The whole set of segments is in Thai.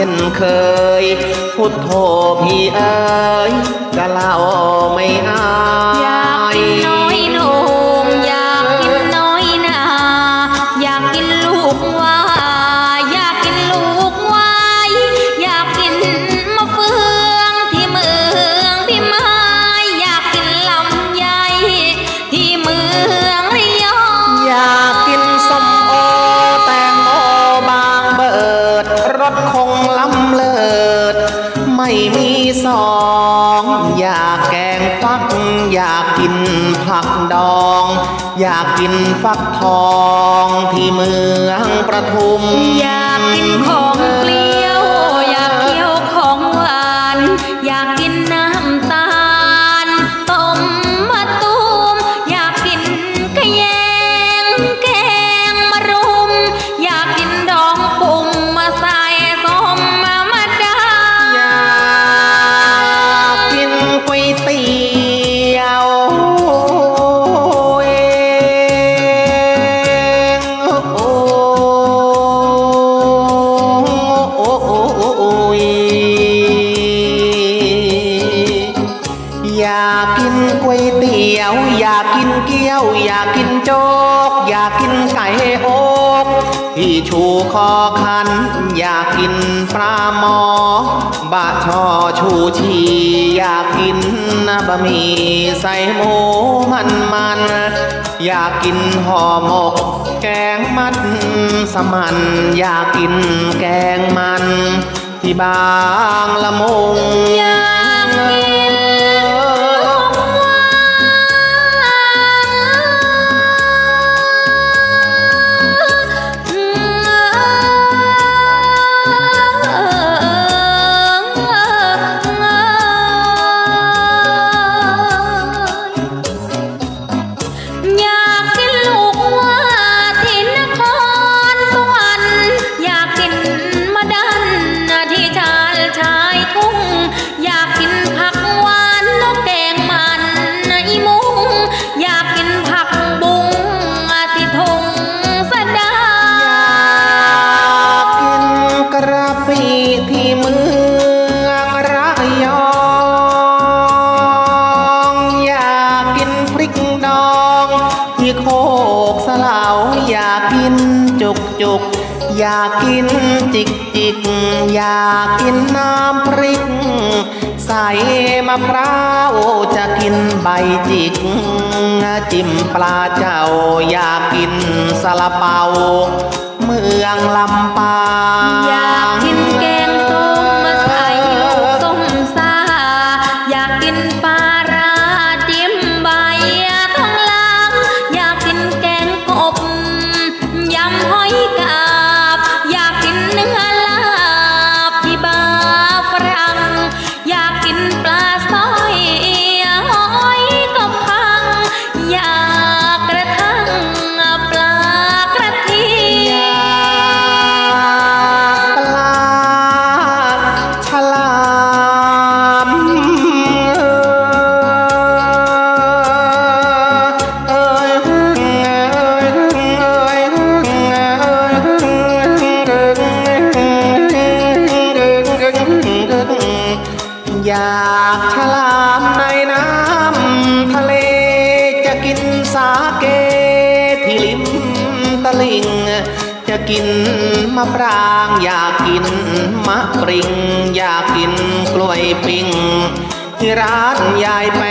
ช่นเคย พุทโธพี่เอ๋ยกะเล่าไม่อาย กินผักดอง อยากกินฟักทองที่เมืองประทุม อยากกินของเปรี้ย อยากกินก๋วยเตี๋ยว อยากกินเกี๊ยว อยากกินโจ๊ก อยากกินไก่โอกที่ชูคอคัน อยากกินปลาหมอบะชอชูชี อยากกินบะหมี่ใส่หมูมันมัน อยากกินห่อหมก แกงมัดสมัน อยากกินแกงมัน ที่บางละมุงอยากกิน จิกจิกอยากกินน้ำพริก ใส่มะพร้าวจะกินใบจิก จิ้มปลาเจ้าอยากกินสละเปา เมืองลำปาง กินมะปรางอยากกินมะปริง อยากกินกล้วยปิ้งที่ร้านยายแป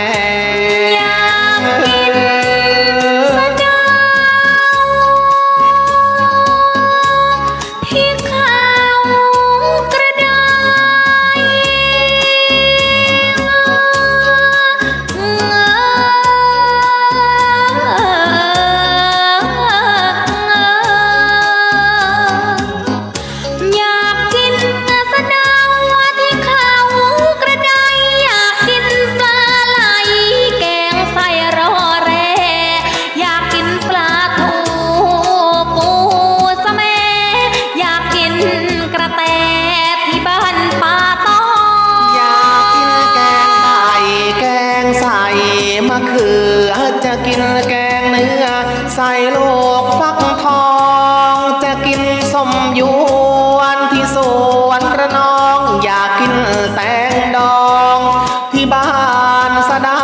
ใส่ลูกฟักทอง จะกินสมยวนที่สวนระนอง อยากกินแตงดอง ที่บ้านสะดา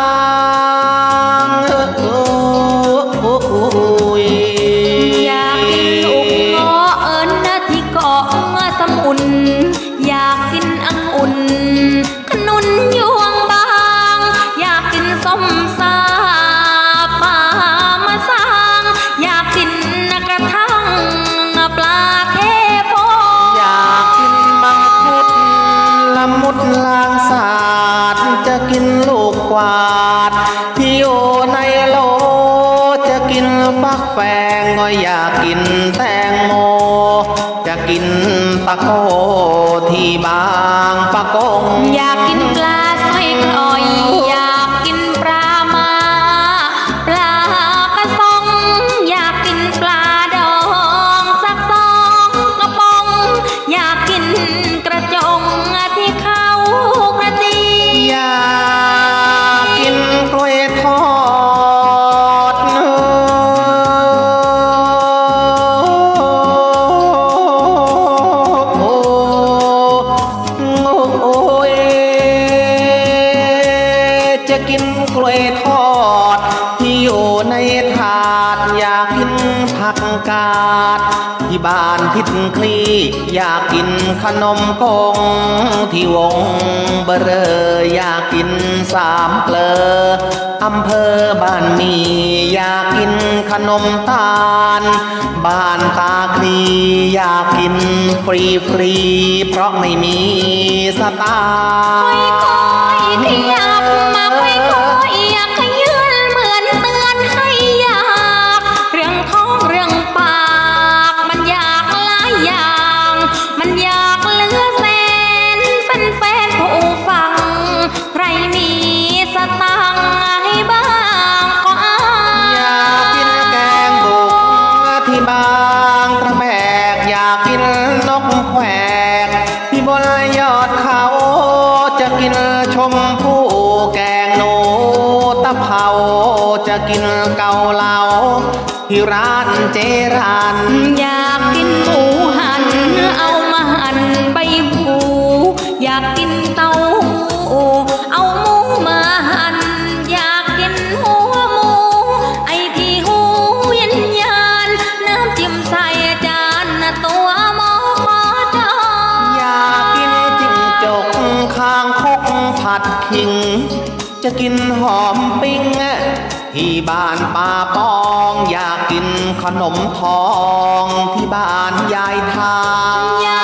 งอยากกินลูกเงาะเอิญนาที่เกาะสมุน อยากกินอังุ่นขน ลางสาดจะกินลูกกวาดที่อยู่ในโลจะกินฟักแฟงก็อยากกินแตงโม จะกินตะโกที่บางปะกงอยากกินปลา จะกินกล้วยทอด ที่อยู่ในถาดอยากกินผักกาด ที่บ้านทิดคลีอยากกินขนมกง ที่วงเบเรออยากกินสามเกลออำเภอบ้านมีอยากกินขนมตาล บ้านตาคลีอยากกินฟรีฟรีเพราะไม่มีสตางค์ค่อยๆขยับ ที่ร้านเจรันอยากกินหมูหันเอามาหั่นใบหูอยากกินเต้าหู้เอาหมูมาหั่นอยากกินหัวหมู ไอ้ที่หูเย็นยานน้ำจิ้มใส่จานน่ะตัวหมอขอจองอยากกินจิ้งจกคางคกผัดขิง จะกินหอมปิ้ง ที่บ้านป่าปองอยากกินขนมทองที่บ้านยายทาอ